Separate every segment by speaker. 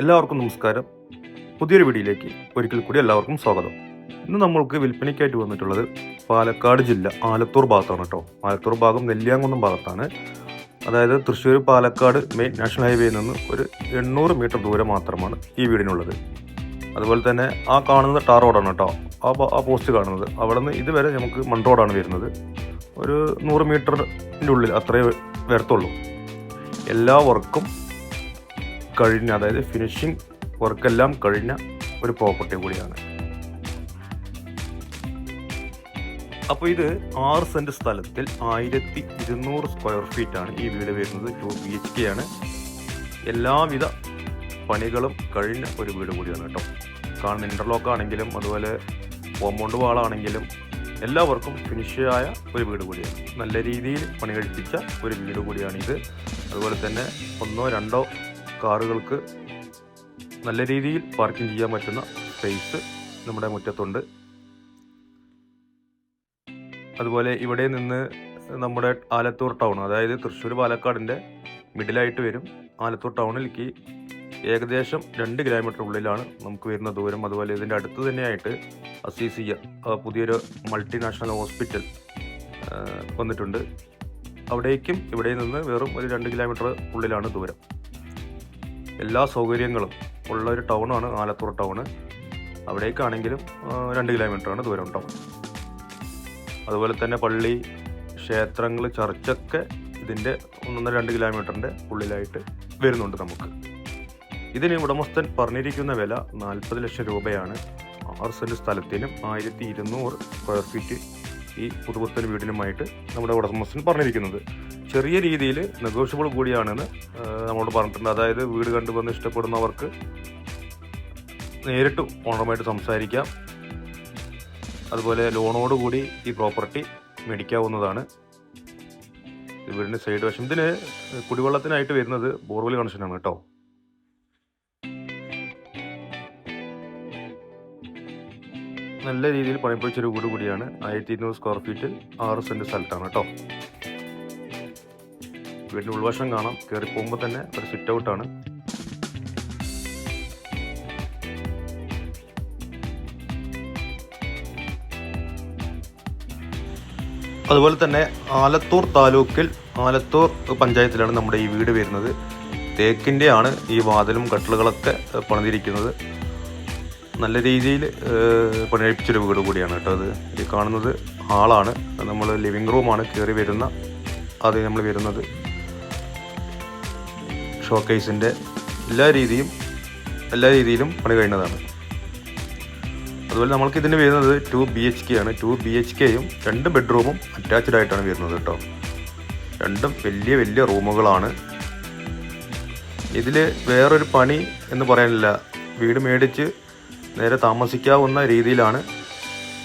Speaker 1: എല്ലാവർക്കും നമസ്കാരം. പുതിയൊരു വീഡിയോയിലേക്ക് ഒരിക്കൽ കൂടി എല്ലാവർക്കും സ്വാഗതം. ഇന്ന് നമ്മൾക്ക് വിൽപ്പനയ്ക്കായിട്ട് വന്നിട്ടുള്ളത് പാലക്കാട് ജില്ല ആലത്തൂർ ഭാഗത്താണ് കേട്ടോ. ആലത്തൂർ ഭാഗം നെല്ലിയാങ്കുന്നം ഭാഗത്താണ്. അതായത് തൃശ്ശൂർ പാലക്കാട് മെയിൻ നാഷണൽ ഹൈവേയിൽ നിന്ന് ഒരു എണ്ണൂറ് മീറ്റർ ദൂരം മാത്രമാണ് ഈ വീടിനുള്ളത്. അതുപോലെ തന്നെ ആ കാണുന്നത് ടാർ റോഡാണ് കേട്ടോ. ആ ആ പോസ്റ്റ് കാണുന്നത്. അവിടെ നിന്ന് ഇതുവരെ നമുക്ക് മൺ റോഡാണ് വരുന്നത്. ഒരു നൂറ് മീറ്ററിന്റെ ഉള്ളിൽ അത്രയേ വരത്തുള്ളൂ. എല്ലാ വർക്കും കഴിഞ്ഞ അതായത് ഫിനിഷിംഗ് വർക്കെല്ലാം കഴിഞ്ഞ ഒരു പ്രോപ്പർട്ടി കൂടിയാണ്. അപ്പോൾ ഇത് ആറ് സെന്റ് സ്ഥലത്തിൽ ആയിരത്തി ഇരുന്നൂറ് സ്ക്വയർ ഫീറ്റ് ആണ് ഈ വീട് വരുന്നത്. ടു ബി എച്ച് കെ ആണ്. എല്ലാവിധ പണികളും കഴിഞ്ഞ ഒരു വീട് കൂടിയാണ് കേട്ടോ. കാണുന്ന ഇന്റർലോക്ക് ആണെങ്കിലും അതുപോലെ കോമ്പൗണ്ട് വാളാണെങ്കിലും എല്ലാവർക്കും ഫിനിഷായ ഒരു വീട് കൂടിയാണ്. നല്ല രീതിയിൽ പണി കഴിപ്പിച്ച ഒരു വീട് കൂടിയാണ് ഇത് അതുപോലെ തന്നെ ഒന്നോ രണ്ടോ കാറുകൾക്ക് നല്ല രീതിയിൽ പാർക്കിംഗ് ചെയ്യാൻ പറ്റുന്ന സ്പേസ് നമ്മുടെ മുറ്റത്തുണ്ട്. അതുപോലെ ഇവിടെ നിന്ന് നമ്മുടെ ആലത്തൂർ ടൗൺ അതായത് തൃശ്ശൂർ പാലക്കാടിന്റെ മിഡിലായിട്ട് വരും. ആലത്തൂർ ടൗണിലേക്ക് ഏകദേശം രണ്ട് കിലോമീറ്റർ ഉള്ളിലാണ് നമുക്ക് വരുന്ന ദൂരം. അതുപോലെ ഇതിന്റെ അടുത്ത് തന്നെയായിട്ട് അസീസിയ പുതിയൊരു മൾട്ടിനാഷണൽ ഹോസ്പിറ്റൽ വന്നിട്ടുണ്ട്. അവിടേക്കും ഇവിടെ നിന്ന് വെറും ഒരു രണ്ട് കിലോമീറ്റർ ഉള്ളിലാണ് ദൂരം. എല്ലാ സൗകര്യങ്ങളും ഉള്ള ഒരു ടൗണാണ് ആലത്തൂർ ടൗണ് അവിടേക്കാണെങ്കിലും രണ്ട് കിലോമീറ്ററാണ് ദൂരം ഉണ്ടാവും അതുപോലെ തന്നെ പള്ളി ക്ഷേത്രങ്ങൾ ചർച്ചൊക്കെ ഇതിന്റെ ഒന്നൊന്നര രണ്ട് കിലോമീറ്ററിന്റെ ഉള്ളിലായിട്ട് വരുന്നുണ്ട് നമുക്ക്. ഇതിന് ഉടമസ്ഥൻ പറഞ്ഞിരിക്കുന്ന വില നാൽപ്പത് ലക്ഷം രൂപയാണ്. ആറ് സെന്റ് സ്ഥലത്തിനും ആയിരത്തി ഇരുന്നൂറ് സ്ക്വയർ ഫീറ്റ് ഈ പുതുപുത്തൻ വീടിനുമായിട്ട് നമ്മുടെ ഉടമസ്ഥൻ പറഞ്ഞിരിക്കുന്നത്. ചെറിയ രീതിയിൽ നെഗോഷ്യബിൾ കൂടിയാണെന്ന് നമ്മളോട് പറഞ്ഞിട്ടുണ്ട്. അതായത് വീട് കണ്ടു വന്ന് ഇഷ്ടപ്പെടുന്നവർക്ക് നേരിട്ട് ഓണറുമായിട്ട് സംസാരിക്കാം. അതുപോലെ ലോണോട് കൂടി ഈ പ്രോപ്പർട്ടി മേടിക്കാവുന്നതാണ്. വീടിന്റെ സൈഡ് വശം. ഇതിന് കുടിവെള്ളത്തിനായിട്ട് വരുന്നത് ബോർവെൽ കണക്ഷനാണ് കേട്ടോ. നല്ല രീതിയിൽ പണിപ്പൊഴിച്ചൊരു വീട് കൂടിയാണ്. ആയിരത്തി ഇരുന്നൂറ് സ്ക്വയർ ഫീറ്റിൽ ആറ് സെന്റ് സ്ഥലത്താണ് കേട്ടോ. വീടിന്റെ ഉൾവശം കാണാം. കയറി പോകുമ്പോൾ തന്നെ ഒരു സിറ്റ് ഔട്ടാണ് അതുപോലെ തന്നെ ആലത്തൂർ താലൂക്കിൽ ആലത്തൂർ പഞ്ചായത്തിലാണ് നമ്മുടെ ഈ വീട് വരുന്നത്. തേക്കിന്റെ ആണ് ഈ വാതിലും കട്ടിലുകളൊക്കെ പണിതിരിക്കുന്നത്. നല്ല രീതിയിൽ പണിയഴിപ്പിച്ചൊരു വീട് കൂടിയാണ് കേട്ടോ അത്. ഈ കാണുന്നത് ഹാളാണ്. നമ്മൾ ലിവിങ് റൂമാണ് കയറി വരുന്ന അത് നമ്മൾ വരുന്നത്. ഷോക്കേസിന്റെ എല്ലാ രീതിയും എല്ലാ രീതിയിലും പണി കഴിഞ്ഞതാണ്. അതുപോലെ നമ്മൾക്ക് ഇതിന് വരുന്നത് ടു ബി എച്ച് കെ ആണ്. ടു ബി എച്ച് കെയും രണ്ട് ബെഡ്റൂമും അറ്റാച്ച്ഡ് ആയിട്ടാണ് വരുന്നത് കേട്ടോ. രണ്ടും വലിയ വലിയ റൂമുകളാണ്. ഇതിൽ വേറൊരു പണി എന്ന് പറയാനില്ല. വീട് മേടിച്ച് നേരെ താമസിക്കാവുന്ന രീതിയിലാണ്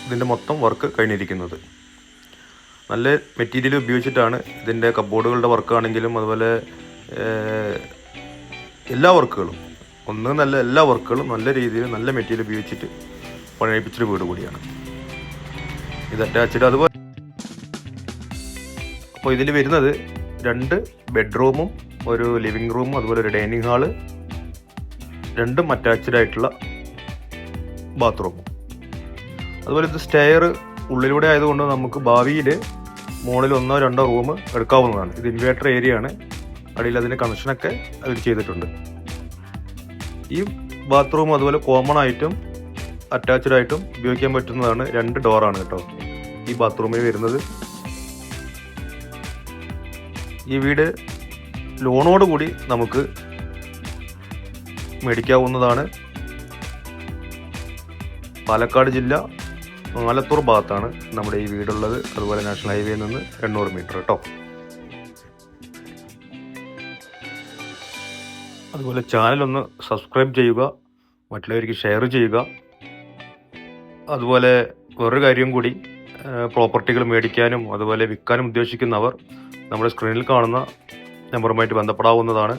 Speaker 1: ഇതിന്റെ മൊത്തം വർക്ക് കഴിഞ്ഞിരിക്കുന്നത്. നല്ല മെറ്റീരിയൽ ഉപയോഗിച്ചിട്ടാണ് ഇതിന്റെ കബോർഡുകളുടെ വർക്കാണെങ്കിലും അതുപോലെ എല്ലാ വർക്കുകളും ഒന്ന് നല്ല എല്ലാ വർക്കുകളും നല്ല രീതിയിൽ നല്ല മെറ്റീരിയൽ ഉപയോഗിച്ചിട്ട് പണിയിപ്പിച്ചൊരു വീട് കൂടിയാണ്. ഇത് അറ്റാച്ച്ഡ് അതുപോലെ അപ്പോൾ ഇതിൽ വരുന്നത് രണ്ട് ബെഡ്റൂമും ഒരു ലിവിങ് റൂമും അതുപോലെ ഒരു ഡൈനിങ് ഹാൾ രണ്ടും അറ്റാച്ച്ഡ് ആയിട്ടുള്ള ബാത്റൂമും അതുപോലെ ഇത് സ്റ്റെയർ ഉള്ളിലൂടെ ആയതുകൊണ്ട് നമുക്ക് ഭാവിയിൽ മുകളിൽ ഒന്നോ രണ്ടോ റൂം എടുക്കാവുന്നതാണ്. ഇത് ഇൻവേർട്ടർ ഏരിയ ആണ്. അടിയിൽ അതിന് കണക്ഷനൊക്കെ അവർ ചെയ്തിട്ടുണ്ട്. ഈ ബാത്റൂം അതുപോലെ കോമൺ ആയിട്ടും അറ്റാച്ച്ഡ് ആയിട്ടും ഉപയോഗിക്കാൻ പറ്റുന്നതാണ് രണ്ട് ഡോറാണ് കേട്ടോ ഈ ബാത്റൂമിൽ വരുന്നത്. ഈ വീട് ലോണോട് കൂടി നമുക്ക് മേടിക്കാവുന്നതാണ്. പാലക്കാട് ജില്ല ആലത്തൂർ ഭാഗത്താണ് നമ്മുടെ ഈ വീടുള്ളത്. അതുപോലെ നാഷണൽ ഹൈവേയിൽ നിന്ന് എണ്ണൂറ് മീറ്റർ കേട്ടോ. അതുപോലെ ചാനൽ ഒന്ന് സബ്സ്ക്രൈബ് ചെയ്യുക മറ്റുള്ളവർക്ക് ഷെയർ ചെയ്യുക. അതുപോലെ വേറൊരു കാര്യം കൂടി പ്രോപ്പർട്ടികൾ മേടിക്കാനും അതുപോലെ വിൽക്കാനും ഉദ്ദേശിക്കുന്നവർ നമ്മുടെ സ്ക്രീനിൽ കാണുന്ന നമ്പറുമായിട്ട് ബന്ധപ്പെടാവുന്നതാണ്.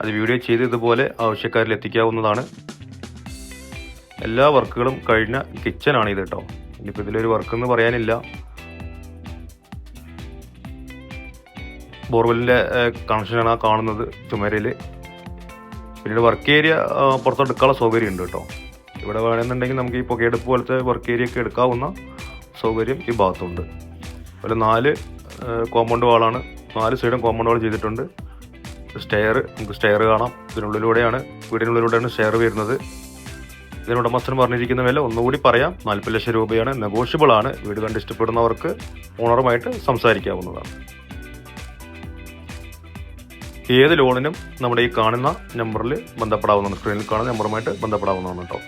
Speaker 1: അത് വീഡിയോ ചെയ്ത് ഇതുപോലെ ആവശ്യക്കാരിൽ എത്തിക്കാവുന്നതാണ്. എല്ലാ വർക്കുകളും കഴിഞ്ഞ കിച്ചനാണ് ഇത് കേട്ടോ. ഇനിയിപ്പോൾ ഇതിലൊരു വർക്ക് എന്ന് പറയാനില്ല ബോർവെല്ലിന്റെ കണക്ഷനാണ് കാണുന്നത് ചുമരിൽ പിന്നീട് വർക്ക് ഏരിയ പുറത്തെടുക്കാനുള്ള സൗകര്യം ഉണ്ട് കേട്ടോ. ഇവിടെ വേണമെന്നുണ്ടെങ്കിൽ നമുക്ക് ഈ പുകയെടുപ്പ് പോലത്തെ വർക്ക് ഏരിയ ഒക്കെ എടുക്കാവുന്ന സൗകര്യം ഈ ഭാഗത്തുണ്ട്. അതുപോലെ നാല് കോമ്പൗണ്ട് വാളാണ് നാല് സൈഡും കോമ്പൗണ്ട് വാൾ ചെയ്തിട്ടുണ്ട്. സ്റ്റെയർ നമുക്ക് സ്റ്റെയർ കാണാം. ഇതിനുള്ളിലൂടെയാണ് വീടിനുള്ളിലൂടെയാണ് സ്റ്റെയർ വരുന്നത്. ഇതിന് ഉടമസ്ഥൻ പറഞ്ഞിരിക്കുന്ന വില ഒന്നുകൂടി പറയാം. നാൽപ്പത് ലക്ഷം രൂപയാണ്. നെഗോഷ്യബിൾ ആണ്. വീട് കണ്ട് ഇഷ്ടപ്പെടുന്നവർക്ക് ഓണറുമായിട്ട് സംസാരിക്കാവുന്നതാണ്. ഏത് ലോണിനും നമ്മുടെ ഈ കാണുന്ന നമ്പറിൽ ബന്ധപ്പെടാവുന്നതാണ്. സ്ക്രീനിൽ കാണുന്ന നമ്പറുമായിട്ട് ബന്ധപ്പെടാവുന്നതാണ് കേട്ടോ.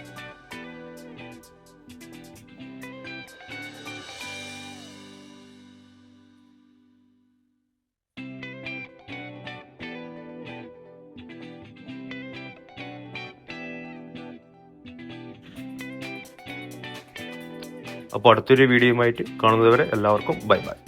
Speaker 1: അപ്പോൾ അടുത്തൊരു വീഡിയോയുമായിട്ട് കാണുന്നതുവരെ എല്ലാവർക്കും ബൈ ബൈ.